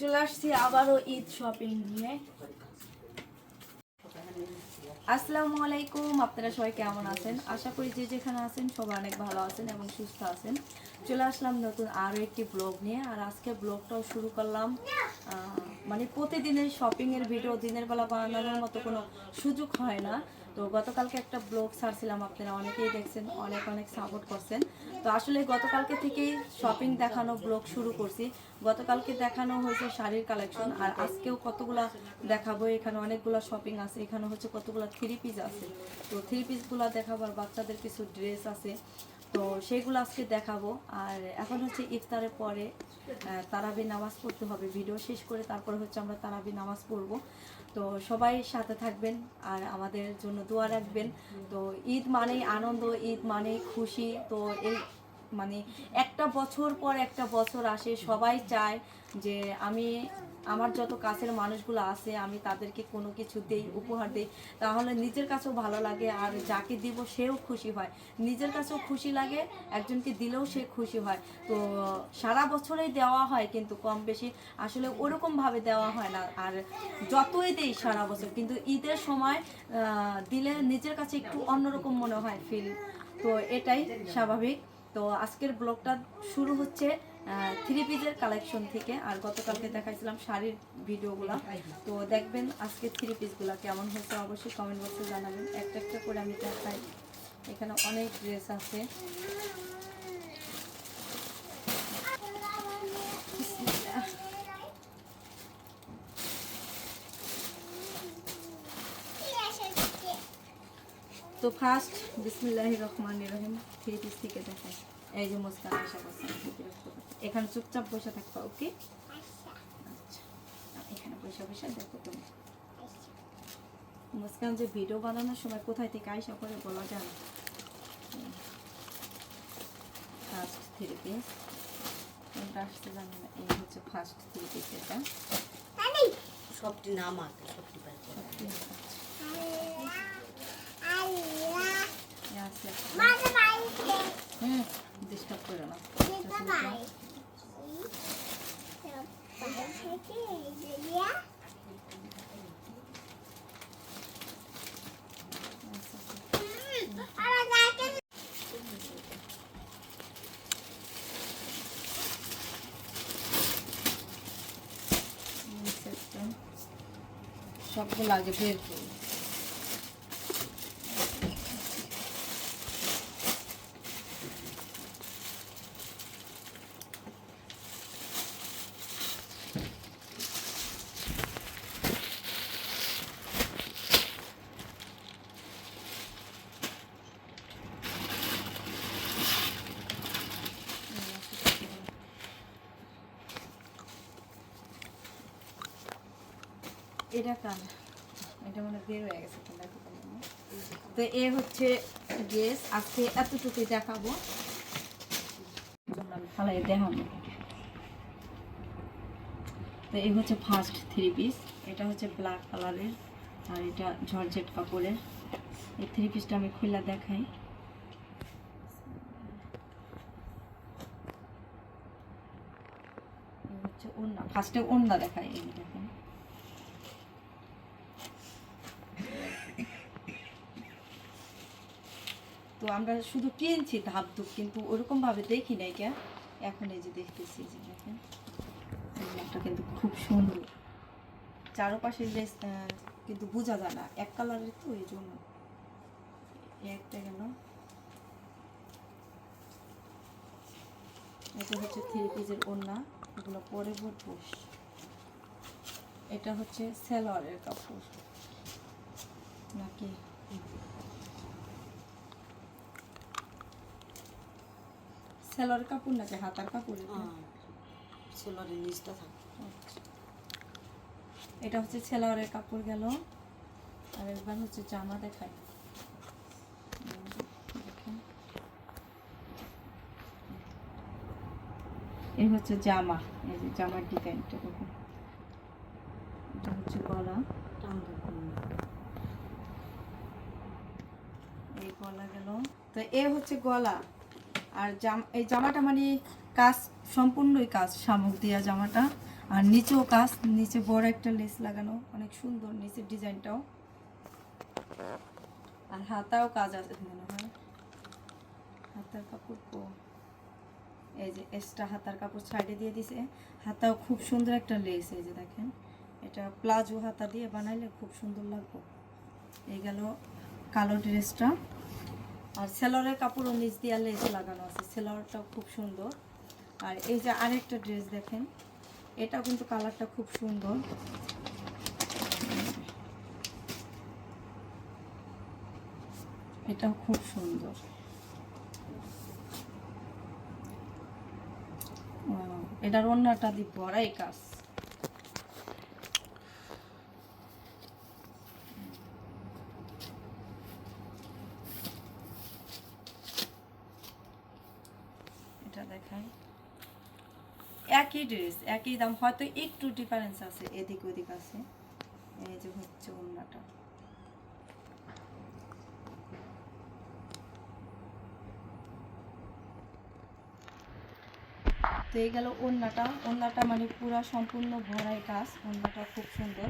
চলে আসছি আবারও ঈদ শপিং নিয়ে। আসসালামু আলাইকুম, আপনারা সবাই কেমন আছেন? আশা করি যে যেখানে আছেন সবাই অনেক ভালো আছেন এবং সুস্থ আছেন। চলে আসলাম নতুন আরও একটি ব্লগ নিয়ে, আর আজকে ব্লগটাও শুরু করলাম মানে প্রতিদিনের শপিংয়ের ভিডিও দিনের বেলা বানানোর মতো কোনো সুযোগ হয় না। তো গতকালকে একটা ব্লগ ছাড়ছিলাম, আপনারা অনেকেই দেখছেন, অনেক অনেক সাপোর্ট করছেন। তো আসলে গতকালকে থেকেই শপিং দেখানো ব্লগ শুরু করছি। গতকালকে দেখানো হয়েছে শাড়ির কালেকশন আর আজকেও কতগুলা দেখাবো, এখানে অনেকগুলো শপিং আছে, এখানে হচ্ছে কতগুলো থ্রি পিস আছে। তো থ্রি পিসগুলো দেখাবো আর বাচ্চাদের কিছু ড্রেস আছে। তো সেগুলো আজকে দেখাবো। আর এখন হচ্ছে ইফতারের পরে তারাবি নামাজ পড়তে হবে। ভিডিও শেষ করে তারপরে হচ্ছে আমরা তারাবি নামাজ পড়ব। তো সবাই সাথে থাকবেন আর আমাদের জন্য দোয়া রাখবেন। তো ঈদ মানেই আনন্দ, ঈদ মানেই খুশি। তো এই মানে একটা বছর পর একটা বছর আসে, সবাই চায় যে আমি আমার যত কাছের মানুষগুলো আছে, আমি তাদেরকে কোনো কিছু দেই উপহার দেই। তাহলে নিজের কাছেও ভালো লাগে আর যাকে দিব সেও খুশি হয়। নিজের কাছেও খুশি লাগে, একজনকে দিলেও সে খুশি হয়। তো সারা বছরেই দেওয়া হয় কিন্তু কম বেশি। আসলে ওরকমভাবে দেওয়া হয় না আর যতই দেই সারা বছর, কিন্তু ঈদের সময় দিলে নিজের কাছে একটু অন্যরকম মনে হয় ফিল তো এটাই স্বাভাবিক। তো আজকের ব্লগটা শুরু হচ্ছে। থ্রি পিসের কালেকশন থেকে, আর গতকালকে দেখাইছিলাম শাড়ির ভিডিওগুলো। তো দেখবেন আজকে থ্রি পিসগুলো কেমন হয়েছে, অবশ্যই কমেন্ট বক্সে জানাবেন। একটা একটা করে আমি দেখাই। এখানে অনেক ড্রেস আছে। তো ফার্স্ট বিসমিল্লাহ রহমান রহিম থ্রি পিস থেকে দেখাই। এই যে মুস্কান আশা করছি এখানে চুপচাপ বসে থাকবা ওকে? আচ্ছা এখানে বসে বসে দেখো তুমি। মুস্কান যে ভিডিও বানানোর সময় কোথায় থেকে আইসা করে বলা যায় না ফার্স্ট থ্রি পিস কোনটা আসতে জানি না এই হচ্ছে ফার্স্ট থ্রি পিস এটা সবটি নাম আছে সবটি এই আছে হুম ডিস্টার্ব করে না সবগুলো আগে বের করি এটা কার এটা মানে বের হয়ে গেছে তো এ হচ্ছে ড্রেস, আজকে এতটুকুই দেখাবো। ফালাই দেখাবো। তো এই হচ্ছে ফার্স্ট থ্রি পিস এটা হচ্ছে ব্ল্যাক কালারের আর এটা জর্জেট কাপড়ের। এই থ্রি পিসটা আমি খুলে দেখাই। হচ্ছে ওড়না। ফার্স্টে ওড়না দেখাই, এই দেখেন। তো আমরা শুধু কিনছি ধাপ ধুপ, কিন্তু ওরকম ভাবে দেখি নাই কে। এখন এই যে দেখতেছি যে দেখেন কিন্তু খুব সুন্দর। চারপাশে ড্রেস কিন্তু বোঝা যায় না, এক কালারের তো এই জন্য। একটা গেল এটা হচ্ছে থ্রি পিসের ওড়না, এগুলো পরে ভরবো। এটা হচ্ছে সেলোয়ারের কাপড়। নাকি? সেলোয়ার কাপড় নাকি হাতার কাপড়? এটা? সেলরের নিচটা থাকে। আচ্ছা। এটা হচ্ছে সেলোয়ারের কাপড় গেল। আর একবার হচ্ছে জামা দেখায়। এই হচ্ছে জামা। এই যে জামার ডিজাইনটা দেখুন। এটা হচ্ছে গলা। এই গলা গেল। তো এ হচ্ছে গলা। আর জাম, এই জামাটা মানে কাজ, সম্পূর্ণই কাজ, শামুক দেওয়া জামাটা। আর নিচেও কাজ, নিচে বড় একটা লেস লাগানো, অনেক সুন্দর নিচের ডিজাইনটাও। আর হাতাও কাজ আছে মনে হয়। হাতার কাপড় কো এই যে এক্সট্রা হাতার কাপড় সাইডে দিয়ে দিছে। হাতাও খুব সুন্দর একটা লেস, এই যে দেখেন। এটা প্লাজো হাতা দিয়ে বানাইলে খুব সুন্দর লাগবে। এই গেল কালো ড্রেসটা আর সেলরের কাপড়ও নিচ দিয়ে লেস লাগানো আছে। সেলরটাও খুব সুন্দর। আর এই যে আরেকটা ড্রেস দেখেন এটা কিন্তু কালারটা খুব সুন্দর। এটাও খুব সুন্দর। এটার অন্যটা দি বড়াই কাজ এটা দেখাই ড্রেস একই দাম, হয়তো একটু ডিফারেন্স আছে এদিক ওদিক আছে। এই যে হচ্ছে অন্যটা তো এই গেল ওন্নাটা ওন্নাটা মানে পুরা সম্পূর্ণ ভরাই কাজ। ওন্নাটা খুব সুন্দর।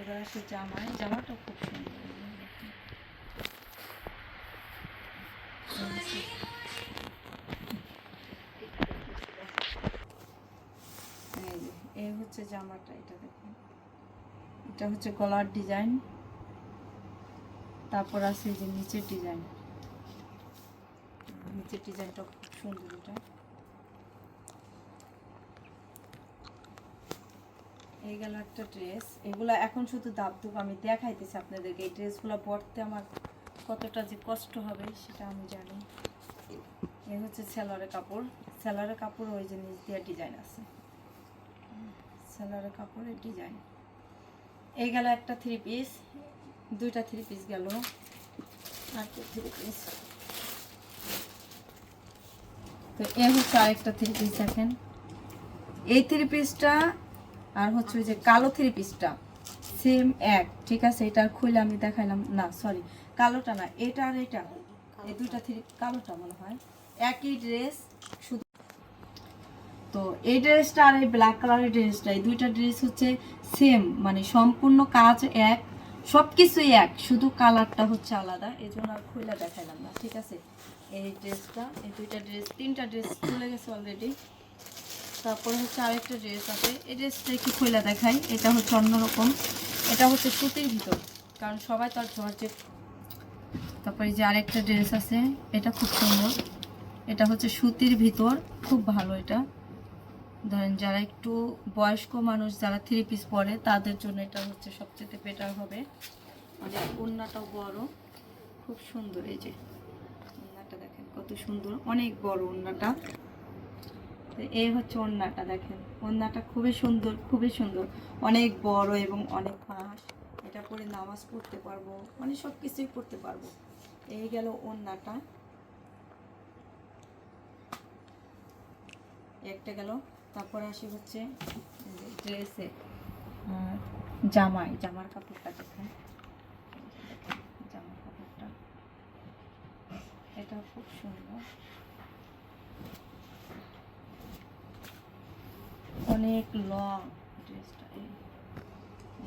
এবার আসে জামায় জামাটা খুব সুন্দর এই যে দেখুন। এই যে এই হচ্ছে জামাটা, এটা দেখুন। এটা হচ্ছে গলার ডিজাইন। তারপর আছে যে নিচের ডিজাইন। নিচের ডিজাইনটা খুব সুন্দর এটা। এই গেল একটা ড্রেস। এগুলা এখন শুধু দাবদুব আমি দেখাইতেছি আপনাদেরকে। এই ড্রেসগুলো পরতে আমার কতটা যে কষ্ট হবে সেটা আমি জানি। এ হচ্ছে সেলারের কাপড়। সেলারের কাপড় ওই যে নিচ দিয়ে ডিজাইন আছে। সেলারের কাপড়ের ডিজাইন। এই গেল একটা থ্রি পিস দুইটা থ্রি পিস গেল। আর থ্রি পিস তো এ হচ্ছে আরেকটা থ্রি পিস দেখেন। এই থ্রি পিসটা আর হচ্ছে ওই যে কালো থ্রি পিসটা সেম এক, ঠিক আছে? এটা খুলে আমি দেখাইলাম। না সরি কালোটা না, এটা আর এটা। এই দুইটা থ্রি কালোটা মনে হয়। একই ড্রেস শুধু তো এই ড্রেসটা আর এই ব্ল্যাক কালারের ড্রেসটা, এই দুইটা ড্রেস হচ্ছে সেম মানে সম্পূর্ণ কাজ এক সব কিছুই এক, শুধু কালারটা হচ্ছে আলাদা। এই জন্য আর খুলে দেখাইলাম না, ঠিক আছে? এই ড্রেসটা, এই দুইটা ড্রেস, তিনটা ড্রেস চলে গেছে অলরেডি তারপরে হচ্ছে আরেকটা ড্রেস আছে, এই ড্রেসটা একটু খোলা দেখাই, এটা হচ্ছে অন্যরকম। এটা হচ্ছে সুতির ভিতর, কারণ সবাই তো আর জর্জেট তারপরে যে আরেকটা ড্রেস আছে, এটা খুব সুন্দর। এটা হচ্ছে সুতির ভিতর, খুব ভালো এটা। ধরেন যারা একটু বয়স্ক মানুষ, যারা থ্রি পিস পরে, তাদের জন্য এটা হচ্ছে সবচেয়ে বেটার হবে। অনেক ওড়নাটাও বড়, খুব সুন্দর। এই যে, ওড়নাটা দেখেন কত সুন্দর, অনেক বড় ওড়নাটা। এই হচ্ছে ওড়নাটা দেখেন। ওড়নাটা খুবই সুন্দর খুবই সুন্দর। অনেক বড় এবং অনেক ফাঁস এটা পরে নামাজ পড়তে পারব মানে সব কিছুই পড়তে পারব। এই গেল ওড়নাটা। একটা গেল তারপরে আসি হচ্ছে ড্রেসে জামাই জামার কাপড়টা দেখেন। জামার কাপড়টা। এটা খুব সুন্দর। অনেক লং ড্রেসটা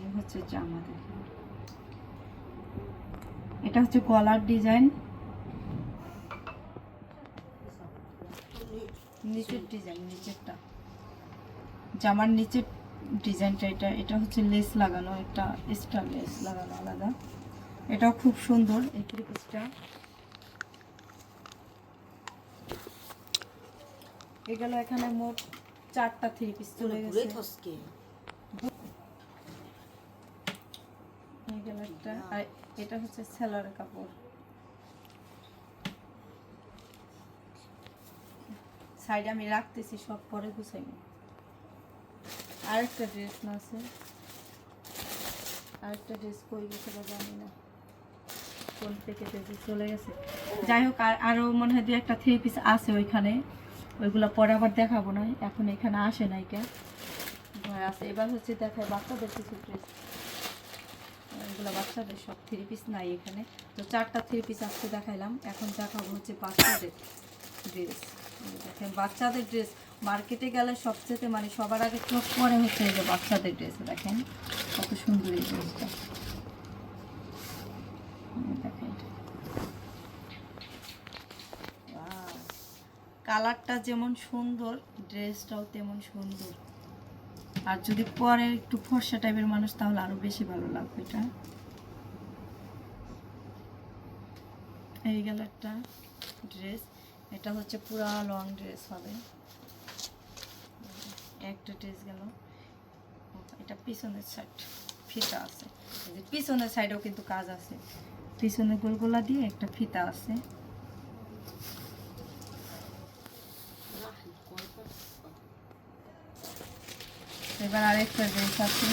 এই হচ্ছে জামা দেখুন। এটা হচ্ছে গলার ডিজাইন। নিচের ডিজাইন নিচেরটা। জামার নিচে ডিজাইনটা এটা এটা হচ্ছে লেস লাগানো একটা এক্সট্রা লেস লাগানো আলাদা। এটাও খুব সুন্দর এই থ্রি পিসটা এগুলো এখানে মোট চারটা থ্রি পিস চলে গেছে। একটা আর এটা হচ্ছে সেলার কাপড়। সাইডে আমি রাখতেছি সব পরে গুছাই আরেকটা ড্রেস না আছে। আরেকটা ড্রেস কই গেছে বা জানি না। কোন থেকে ড্রেসে চলে গেছে। যাই হোক, আর আরও মনে হয় দু একটা থ্রি পিস আছে ওইখানে। ওইগুলো পরে আবার দেখাবো না। এখন এখানে আসে নাই কে? ভয় আছে। এবার হচ্ছে দেখায় বাচ্চাদের কিছু ড্রেস এগুলো বাচ্চাদের সব থ্রি পিস নাই এখানে। তো চারটা থ্রি পিস আজকে দেখাইলাম। এখন দেখাবো হচ্ছে বাচ্চাদের ড্রেস দেখেন, বাচ্চাদের ড্রেস মার্কেটে গেলে সবচেয়ে মানে সবার আগে চোখ পড়ে হচ্ছে যে বাচ্চাদের ড্রেস দেখেন? কত সুন্দর এই ড্রেসটা কালারটা যেমন সুন্দর ড্রেসটাও তেমন সুন্দর। আর যদি পরে একটু ফর্সা টাইপের মানুষ, তাহলে আরও বেশি ভালো লাগবে এটা। এই গেল একটা ড্রেস এটা হচ্ছে পুরা লং ড্রেস হবে। একটা ড্রেস গেল। এটা পিছনের সাইড ফিতা আছে। পিছনের সাইডেও কিন্তু কাজ আছে। পিছনে গোলগোলা দিয়ে একটা ফিতা আছে। এবার আরেকটা ড্রেস আছে।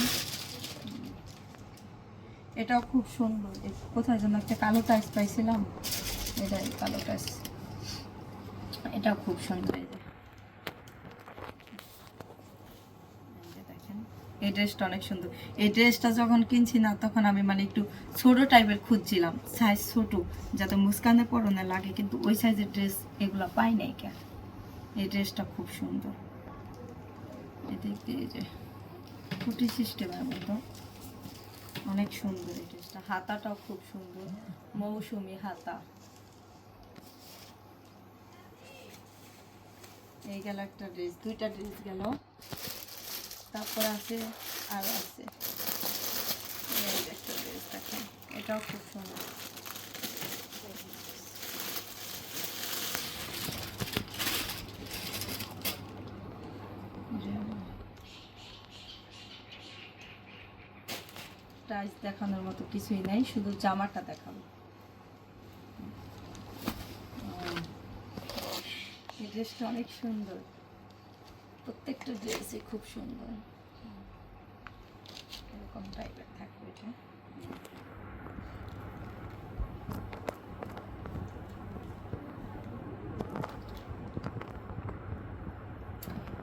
এটাও খুব সুন্দর। কোথায় যেন একটা কালো টাইস পাইছিলাম। এটাই কালো টাইস এটাও খুব সুন্দর এই যে এই যে দেখেন এই ড্রেসটা অনেক সুন্দর। এই ড্রেসটা যখন কিনছি না, তখন আমি মানে একটু ছোট টাইপের খুঁজছিলাম সাইজ ছোট, যাতে মুস্কানে পরনে লাগে, কিন্তু ওই সাইজের ড্রেস এগুলো পাই নাই কেন? এই ড্রেসটা খুব সুন্দর। দেখতে এই যে, কুটি সিস্টেমের মতো। অনেক সুন্দর এই ড্রেসটা হাতাটাও খুব সুন্দর, মৌসুমি হাতা। এই গেল একটা ড্রেস দুইটা ড্রেস গেল। তারপর আছে আর আছে। এটাও খুব সুন্দর। টাইস দেখানোর মতো কিছুই নাই, শুধু জামাটা দেখাবো। ড্রেসটা অনেক সুন্দর। প্রত্যেকটা ড্রেসই খুব সুন্দর। এরকম টাইপের থাকবে এটা।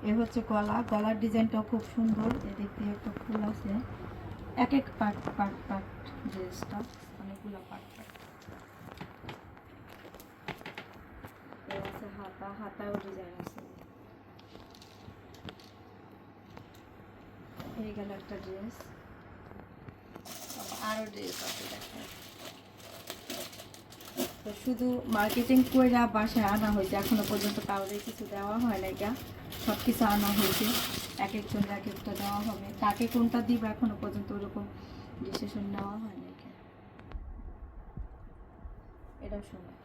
এ হচ্ছে গলা। গলার ডিজাইনটাও খুব সুন্দর। এদিক দিয়ে একটা ফুল আছে। এক এক পার্ট পার্ট পার্ট ড্রেসটা অনেকগুলো পার্ট পার্ট। এর হাতা। হাতাও ডিজাইন আছে। এই গেল একটা ড্রেস। আরও ড্রেস আছে তো শুধু মার্কেটিং কইরা বাসায় আনা হয়েছে। এখনও পর্যন্ত কাউরে কিছু দেওয়া হয় না এটা সব কিছু আনা হয়েছে। এক একজন এক একটা দেওয়া হবে। তাকে কোনটা দিব এখনও পর্যন্ত ওরকম ডিসিশন নেওয়া হয় না এটা সুন্দর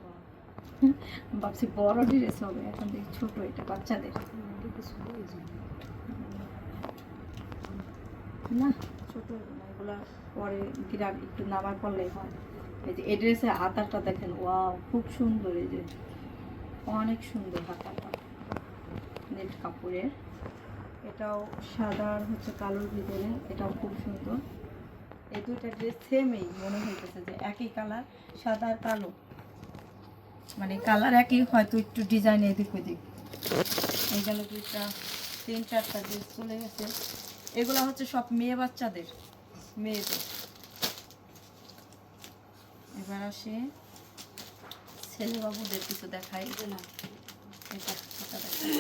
ভাবছি বড় ড্রেস হবে। এখন দেখি ছোট এটা বাচ্চাদের। না, ছোট এগুলা পরে গ্রাম একটু নামার পড়লেই হয়। এই যে এই ড্রেসের দেখেন, ওয়াও, খুব সুন্দর এই যে। অনেক সুন্দর হাতাটা নেট কাপড়ের। এটাও সাদা আর হচ্ছে কালোর ভিতরে, এটাও খুব সুন্দর। এই দুইটা ড্রেস সেমই মনে হইতেছে যে একই কালার সাদা কালো। মানে কালার একই, হয়তো একটু ডিজাইন এদিক ওদিক। এই গেল দুইটা, তিন, চারটা ড্রেস চলে গেছে। এগুলো হচ্ছে সব মেয়ে বাচ্চাদের মেয়েদের। এবার আসে ছেলে বাবুদের কিছু দেখাই। এটা এটা দেখাই।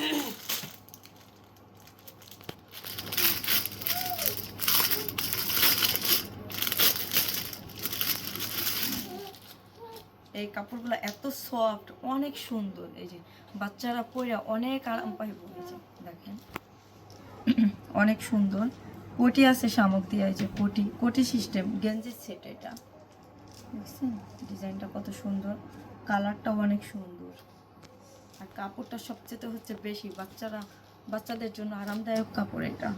এই কাপড়গুলো এত সফট অনেক সুন্দর। এই যে বাচ্চারা পরে অনেক আরাম পাইব। দেখেন। অনেক সুন্দর। কোটি আছে শামুক দিয়ে, এই যে কোটি কোটি সিস্টেম গেঞ্জির সেট এটা। দেখছেন? ডিজাইনটা কত সুন্দর, কালারটাও অনেক সুন্দর। আর কাপড়টা সবচেয়ে হচ্ছে বেশি, বাচ্চারা, বাচ্চাদের জন্য আরামদায়ক কাপড় এটা।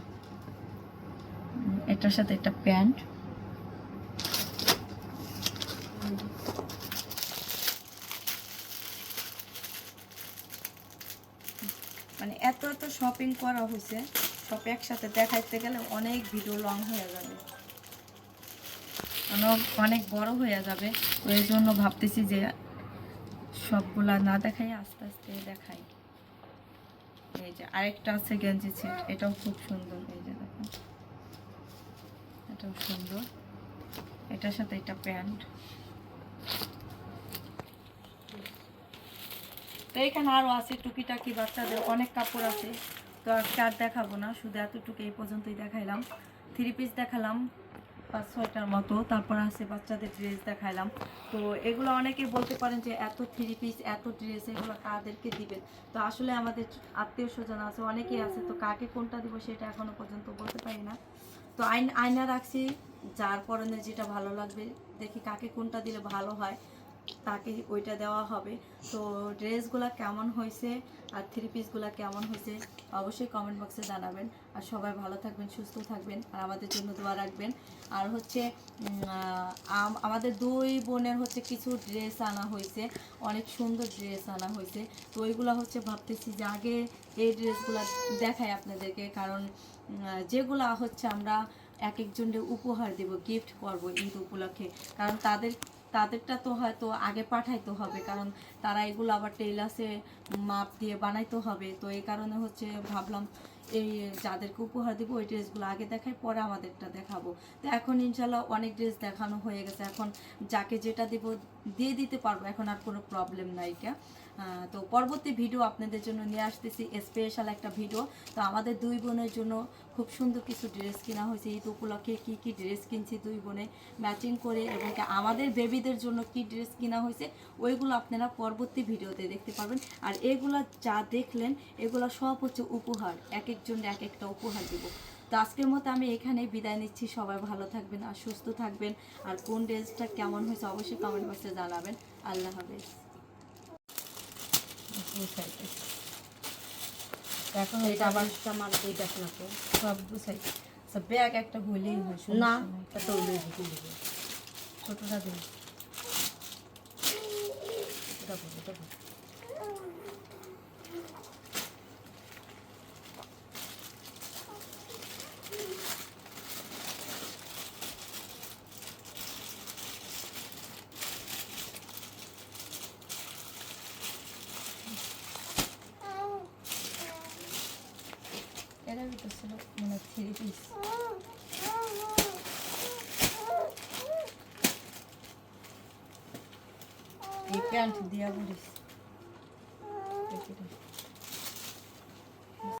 এটার সাথে একটা প্যান্ট। মানে এত এত শপিং করা হয়েছে। সব একসাথে দেখাইতে গেলে অনেক ভিডিও লং হয়ে যাবে। অনেক অনেক বড় হয়ে যাবে। ওই জন্য ভাবতেছি যে সবগুলা না দেখাই, আস্তে আস্তে দেখাই। এই যে আরেকটা আছে গেঞ্জি সেট, এটাও খুব সুন্দর। এই যে দেখেন এটাও সুন্দর। এটার সাথে এটা প্যান্ট। তো এখানে আরও আছে টুকিটাকি বাচ্চাদের, অনেক কাপড় আছে। তো আর চার দেখাবো না? শুধু এতটুকু এই পর্যন্তই দেখাইলাম। থ্রি পিস দেখালাম, পাঁচ, ছয়টার মতো। তারপর আছে বাচ্চাদের ড্রেস দেখাইলাম। তো এগুলো অনেকে বলতে পারেন যে, এত থ্রি পিস এত ড্রেস এগুলো কাদেরকে দিবেন? তো আসলে আমাদের আত্মীয় স্বজন আছে, অনেকেই আছে। তো কাকে কোনটা দিব সেটা এখনও পর্যন্ত বলতে পারি না। তো আইন, আয়না রাখছি, যার পরনে যেটা ভালো লাগবে, দেখি কাকে কোনটা দিলে ভালো হয়। তাকে ওইটা দেওয়া হবে। তো ড্রেসগুলো কেমন হয়েছে আর থ্রি পিসগুলো কেমন হয়েছে অবশ্যই কমেন্ট বক্সে জানাবেন। আর সবাই ভালো থাকবেন, সুস্থ থাকবেন আর আমাদের জন্য দোয়া রাখবেন। আর হচ্ছে আমাদের দুই বোনের হচ্ছে কিছু ড্রেস আনা হয়েছে, অনেক সুন্দর ড্রেস আনা হয়েছে। তো ওইগুলো হচ্ছে ভাবতেছি যে আগে এই ড্রেসগুলো দেখাই আপনাদেরকে, কারণ যেগুলা হচ্ছে আমরা এক একজনের উপহার দেব গিফট করব ঈদ উপলক্ষে। কারণ তাদের তাদেরটা তো হয়তো আগে পাঠাইতে হবে কারণ তারা এগুলো আবার টেইলার্সে মাপ দিয়ে বানাইতে হবে। তো এই কারণে হচ্ছে ভাবলাম এই যাদেরকে উপহার দেবো ওই ড্রেসগুলো আগে দেখাই পরে আমাদেরটা দেখাবো। তো এখন ইনশাল্লাহ অনেক ড্রেস দেখানো হয়ে গেছে। এখন যাকে যেটা দেবো দিয়ে দিতে পারব এখন আর কোনো প্রবলেম নাই আহ, তো পরবর্তী ভিডিও আপনাদের জন্য নিয়ে আসতেছি। স্পেশাল একটা ভিডিও তো আমাদের দুই বোনের জন্য খুব সুন্দর কিছু ড্রেস কেনা হয়েছে। ঈদ উপলক্ষে কী কী ড্রেস কিনছি দুই বোনে ম্যাচিং করে এবং আমাদের বেবিদের জন্য কি ড্রেস কিনা হয়েছে, ওইগুলো আপনারা পরবর্তী ভিডিওতে দেখতে পারবেন। আর এগুলা যা দেখলেন, এগুলো সব হচ্ছে উপহার। এক একজন এক একটা উপহার দেব। তো আজকের মতো আমি এখানে বিদায় নিচ্ছি। সবাই ভালো থাকবেন আর সুস্থ থাকবেন। আর কোন ড্রেসটা কেমন হয়েছে অবশ্যই কমেন্ট বক্সে জানাবেন। আল্লাহ হাফেজ। এখন এটা আবার আমার দুই দেখ না তো? সব গুছাই ব্যাগ একটা হইলেই হয় সমস্যা না নাই। এটা ওই দিকে ছোটটা দিন এটা বলো, এটা বলো। এর ভিতর ছিল মানে থ্রি পিস এই প্যান্ট দিয়া বলিস